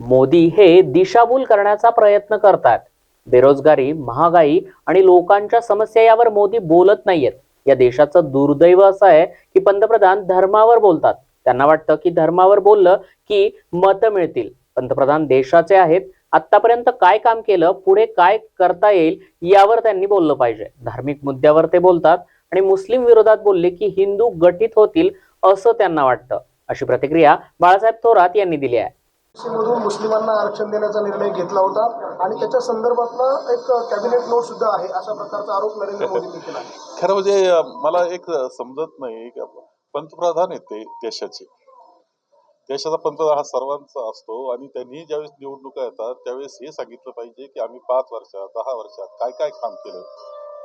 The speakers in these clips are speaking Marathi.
मोदी हे दिशाभूल करण्याचा प्रयत्न करतात. बेरोजगारी महागाई आणि लोकांच्या समस्या यावर मोदी बोलत नाहीयेत. या देशाचं दुर्दैव असं आहे की पंतप्रधान धर्मावर बोलतात. त्यांना वाटतं की धर्मावर बोललं की मतं मिळतील. पंतप्रधान देशाचे आहेत. आतापर्यंत काय काम केलं पुढे काय करता येईल यावर त्यांनी बोललं पाहिजे. धार्मिक मुद्द्यावर ते बोलतात आणि मुस्लिम विरोधात बोलले की हिंदू गठीत होतील असं त्यांना वाटतं. अशी प्रतिक्रिया बाळासाहेब थोरात यांनी दिली आहे. मधून मुस्लिमांना आरक्षण देण्याचा निर्णय घेतला होता आणि त्याच्या संदर्भातला एक कॅबिनेट नोट सुद्धा आहे अशा प्रकारचा आरोप नरेंद्र मोदींनी केला खरं म्हणजे मला एक समजत नाही पंतप्रधान आहेत ते देशाचे. देशाचा पंतप्रधान हा सर्वांचा असतो आणि त्यांनी ज्यावेळेस निवडणुका येतात त्यावेळेस हे सांगितलं पाहिजे की आम्ही पाच वर्षात दहा वर्षात काय काय काम केलं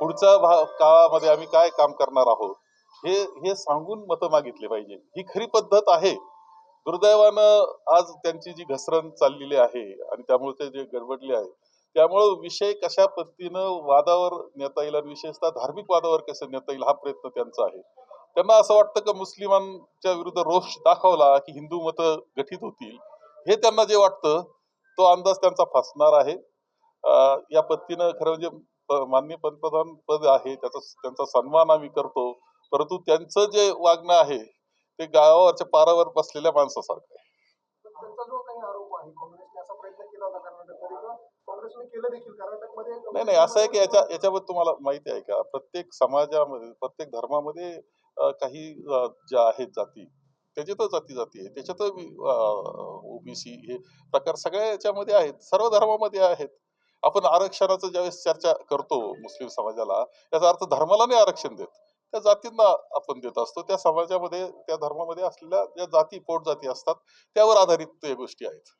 पुढच्या काळामध्ये आम्ही काय काम करणार आहोत हे हे सांगून मतं मागितली पाहिजे. ही खरी पद्धत आहे. दुर्दैवानं आज त्यांची जी घसरण चाललेली आहे आणि त्यामुळे ते जे गडबडले आहे त्यामुळं विषय कशा पद्धतीनं वादावर नेता येईल आणि विशेषतः धार्मिक वादावर कसं नेता येईल हा प्रयत्न त्यांचा आहे. त्यांना असं वाटतं की मुस्लिमांच्या विरुद्ध रोष दाखवला की हिंदू मतं गठीत होतील? हे त्यांना जे वाटतं तो अंदाज त्यांचा फसणार आहे. या पद्धतीनं खरं म्हणजे माननीय पंतप्रधान पद आहे त्याचा त्यांचा सन्मान आम्ही करतो. परंतु त्यांचं जे वागणं आहे ते गावावरच्या पारावर बसलेल्या माणसासारखं आहे. नाही नाही असं आहे की याच्या याच्याबद्दल तुम्हाला माहिती आहे का? प्रत्येक समाजामध्ये प्रत्येक धर्मामध्ये काही ज्या आहेत जाती त्याच्यातच जाती जाती आहे. त्याच्यात ओबीसी हे प्रकार सगळ्या याच्यामध्ये आहेत. सर्व धर्मामध्ये आहेत. आपण आरक्षणाचं ज्यावेळेस चर्चा करतो मुस्लिम समाजाला याचा अर्थ धर्माला नाही आरक्षण देत. त्या जातींना आपण देत असतो. त्या समाजामध्ये त्या धर्मामध्ये असलेल्या ज्या जाती पोटजाती असतात त्यावर आधारित गोष्टी आहेत.